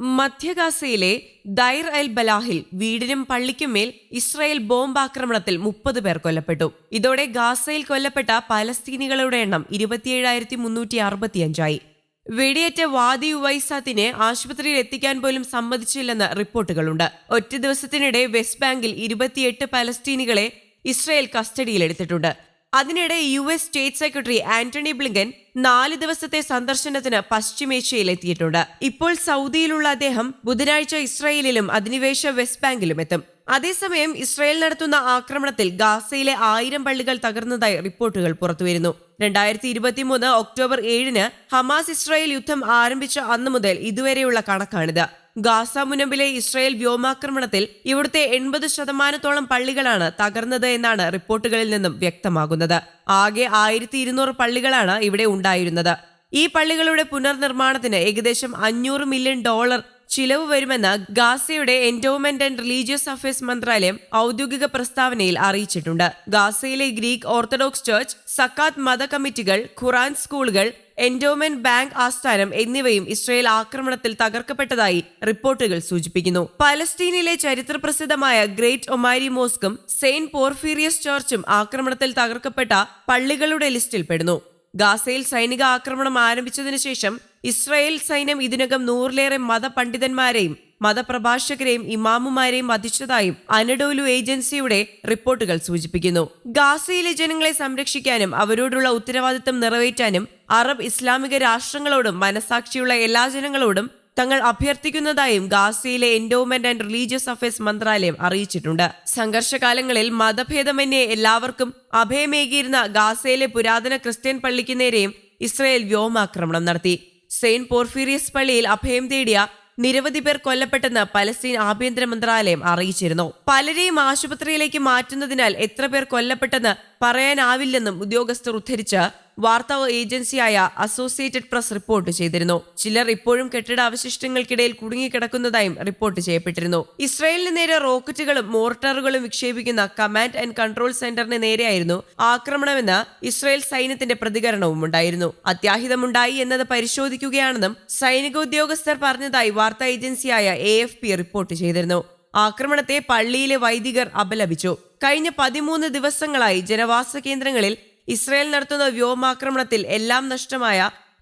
മധ്യഗാസയിലെ ദൈർ അൽ ബലാഹിൽ വീടിനും പള്ളിക്കുമേൽ ഇസ്രായേൽ ബോംബാക്രമണത്തിൽ മുപ്പത് പേർ കൊല്ലപ്പെട്ടു. ഇതോടെ ഗാസയിൽ കൊല്ലപ്പെട്ട പലസ്തീനികളുടെ എണ്ണം ഇരുപത്തിയേഴായിരത്തി മുന്നൂറ്റി അറുപത്തിയഞ്ചായി വെടിയേറ്റ വാദി ഉവൈസാത്തിനെ ആശുപത്രിയിൽ എത്തിക്കാൻ പോലും സമ്മതിച്ചില്ലെന്ന് റിപ്പോർട്ടുകളുണ്ട്. ഒറ്റ ദിവസത്തിനിടെ വെസ്റ്റ് ബാങ്കിൽ ഇരുപത്തിയെട്ട് പലസ്തീനികളെ ഇസ്രായേൽ കസ്റ്റഡിയിലെടുത്തിട്ടുണ്ട്. അതിനിടെ U S state secretary Antony Blinken നാല് ദിവസത്തെ സന്ദർശനത്തിന് പശ്ചിമേഷ്യയിൽ എത്തിയിട്ടുണ്ട് ഇപ്പോൾ സൗദിയിലുള്ള അദ്ദേഹം ബുധനാഴ്ച ഇസ്രയേലിലും അധിനിവേശ വെസ്റ്റ് ബാങ്കിലും എത്തും. അതേസമയം ഇസ്രയേൽ നടത്തുന്ന ആക്രമണത്തിൽ ഗാസയിലെ ആയിരം പള്ളികൾ തകർന്നതായി റിപ്പോർട്ടുകൾ പുറത്തുവരുന്നു. രണ്ടായിരത്തി ഇരുപത്തിമൂന്ന് ഒക്ടോബർ ഏഴിന് ഹമാസ് ഇസ്രായേൽ യുദ്ധം ആരംഭിച്ച അന്നു മുതൽ ഇതുവരെയുള്ള കണക്കാണിത്. ഗാസ മുനമ്പിലെ ഇസ്രായേൽ വ്യോമാക്രമണത്തിൽ ഇവിടുത്തെ എൺപത് ശതമാനത്തോളം പള്ളികളാണ് തകർന്നത് എന്നാണ് റിപ്പോർട്ടുകളിൽ നിന്നും വ്യക്തമാകുന്നത്. ആകെ ആയിരത്തി ഇരുന്നൂറ് പള്ളികളാണ് ഇവിടെ ഉണ്ടായിരുന്നത്. ഈ പള്ളികളുടെ പുനർനിർമ്മാണത്തിന് ഏകദേശം അഞ്ഞൂറ് മില്യൺ ഡോളർ ചിലവ് വരുമെന്ന് ഗാസയുടെ എൻഡോമെന്റ് ആൻഡ് റിലീജിയസ് അഫയേഴ്സ് മന്ത്രാലയം ഔദ്യോഗിക പ്രസ്താവനയിൽ അറിയിച്ചിട്ടുണ്ട്. ഗാസയിലെ ഗ്രീക്ക് ഓർത്തഡോക്സ് ചർച്ച് സക്കാത്ത് മത കമ്മിറ്റികൾ ഖുറാൻ സ്കൂളുകൾ എൻഡോമെന്റ് ബാങ്ക് ആസ്ഥാനം എന്നിവയും ഇസ്രയേൽ ആക്രമണത്തിൽ തകർക്കപ്പെട്ടതായി റിപ്പോർട്ടുകൾ സൂചിപ്പിക്കുന്നു. പലസ്തീനിലെ ചരിത്രപ്രസിദ്ധമായ ഗ്രേറ്റ് ഒമാരി മോസ്കും സെയിന്റ് പോർഫീരിയസ് ചർച്ചും ആക്രമണത്തിൽ തകർക്കപ്പെട്ട പള്ളികളുടെ ലിസ്റ്റിൽപ്പെടുന്നു ഗാസയിൽ സൈനിക ആക്രമണം ആരംഭിച്ചതിനു ശേഷം ഇസ്രായേൽ സൈന്യം ഇതിനകം നൂറിലേറെ മതപണ്ഡിതന്മാരെയും മതപ്രഭാഷകരെയും ഇമാമുമാരെയും വധിച്ചതായും അനഡോലു ഏജൻസിയുടെ റിപ്പോർട്ടുകൾ സൂചിപ്പിക്കുന്നു. ഗാസയിലെ ജനങ്ങളെ സംരക്ഷിക്കാനും അവരോടുള്ള ഉത്തരവാദിത്തം നിറവേറ്റാനും അറബ് ഇസ്ലാമിക രാഷ്ട്രങ്ങളോടും മനസാക്ഷിയുള്ള എല്ലാ ജനങ്ങളോടും തങ്ങൾ അഭ്യർത്ഥിക്കുന്നതായും ഗാസയിലെ എൻഡോമെന്റ് ആൻഡ് റിലീജിയസ് അഫയേഴ്സ് മന്ത്രാലയം അറിയിച്ചിട്ടുണ്ട്. സംഘർഷകാലങ്ങളിൽ മതഭേദമന്യേ എല്ലാവർക്കും അഭയമേകിയിരുന്ന ഗാസയിലെ പുരാതന ക്രിസ്ത്യൻ പള്ളിക്ക് നേരെയും ഇസ്രയേൽ വ്യോമാക്രമണം നടത്തി. സെയിന്റ് പോർഫീരിയസ് പള്ളിയിൽ അഭയം തേടിയ നിരവധി പേർ കൊല്ലപ്പെട്ടെന്ന് പലസ്തീൻ ആഭ്യന്തര മന്ത്രാലയം അറിയിച്ചിരുന്നു. പലരെയും ആശുപത്രിയിലേക്ക് മാറ്റുന്നതിനാൽ എത്ര പേർ കൊല്ലപ്പെട്ടെന്ന് പറയാനാവില്ലെന്നും ഉദ്യോഗസ്ഥർ ഉദ്ധരിച്ച് വാർത്താ ഏജൻസിയായ അസോസിയേറ്റഡ് പ്രസ് റിപ്പോർട്ട് ചെയ്തിരുന്നു. ചിലർ ഇപ്പോഴും കെട്ടിട അവശിഷ്ടങ്ങൾക്കിടയിൽ കുടുങ്ങിക്കിടക്കുന്നതായും റിപ്പോർട്ട് ചെയ്യപ്പെട്ടിരുന്നു. ഇസ്രായേലിന് നേരെ റോക്കറ്റുകളും മോർട്ടറുകളും വിക്ഷേപിക്കുന്ന കമാൻഡ് ആൻഡ് കൺട്രോൾ സെന്ററിന് നേരെയായിരുന്നു ആക്രമണമെന്ന് ഇസ്രായേൽ സൈന്യത്തിന്റെ പ്രതികരണവും ഉണ്ടായിരുന്നു. അത്യാഹിതമുണ്ടായി എന്നത് പരിശോധിക്കുകയാണെന്നും സൈനിക ഉദ്യോഗസ്ഥർ പറഞ്ഞതായി വാർത്താ ഏജൻസിയായ എ റിപ്പോർട്ട് ചെയ്തിരുന്നു. ആക്രമണത്തെ പള്ളിയിലെ വൈദികർ അപലപിച്ചു. കഴിഞ്ഞ പതിമൂന്ന് ദിവസങ്ങളായി ജനവാസ കേന്ദ്രങ്ങളിൽ ഇസ്രായേൽ നടത്തുന്ന വ്യോമാക്രമണത്തിൽ എല്ലാം നഷ്ടമായ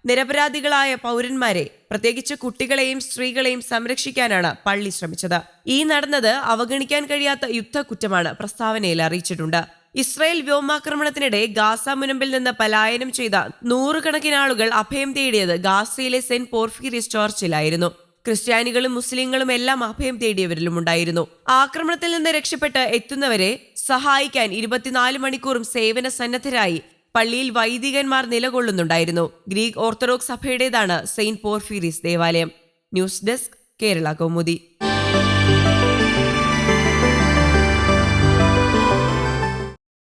നിരപരാധികളായ പൗരന്മാരെ പ്രത്യേകിച്ച് കുട്ടികളെയും സ്ത്രീകളെയും സംരക്ഷിക്കാനാണ് പള്ളി ശ്രമിച്ചത്. ഈ നടന്നത് അവഗണിക്കാൻ കഴിയാത്ത യുദ്ധക്കുറ്റമാണ് പ്രസ്താവനയിൽ അറിയിച്ചിട്ടുണ്ട്. ഇസ്രയേൽ വ്യോമാക്രമണത്തിനിടെ ഗാസ മുനമ്പിൽ നിന്ന് പലായനം ചെയ്ത നൂറുകണക്കിന് ആളുകൾ അഭയം തേടിയത് ഗാസയിലെ സെന്റ് പോർഫിറിയസ് ചർച്ചിലായിരുന്നു. ക്രിസ്ത്യാനികളും മുസ്ലിങ്ങളും എല്ലാം അഭയം തേടിയവരിലും ഉണ്ടായിരുന്നു. ആക്രമണത്തിൽ നിന്ന് രക്ഷപ്പെട്ട് എത്തുന്നവരെ സഹായിക്കാൻ ഇരുപത്തിനാല് മണിക്കൂറും സേവന സന്നദ്ധരായി പള്ളിയിൽ വൈദികന്മാർ നിലകൊള്ളുന്നുണ്ടായിരുന്നു. ഗ്രീക്ക് ഓർത്തഡോക്സ് സഭയുടേതാണ് സെയിന്റ് പോർഫീരിസ് ദേവാലയം. News desk Kerala Kaumudi.